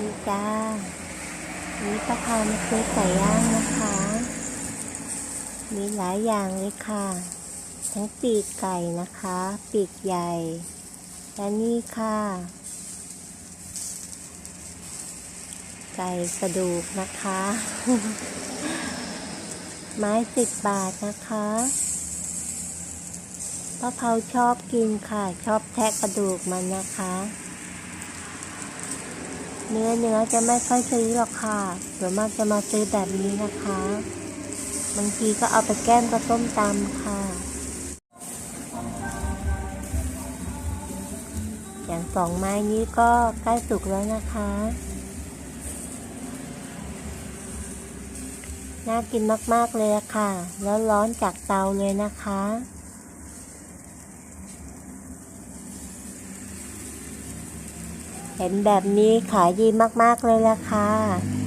ดีจ้าวันนี้ป้าพามาซื้อไก่ย่างนะคะ มีหลายอย่างเลยค่ะ ทั้งปีกไก่นะคะ ปีกใหญ่ และนี่ค่ะ ไก่กระดูกนะคะ ไม้สิบบาทนะคะป้าเผาชอบกินค่ะ ชอบแทะกระดูกมันนะคะ เนื้อเนื้อจะไม่ค่อยซื้อหรอกค่ะส่วนมากจะมาซื้อแบบนี้นะคะ บางทีก็เอาไปแก้มกับส้มตำค่ะ อย่างสองไม้นี้ก็ใกล้สุกแล้วนะคะ น่ากินมากๆเลยค่ะ แล้วร้อนจากเตาเลยนะคะ เห็นแบบนี้ขายดีมาก ๆ เลยละค่ะ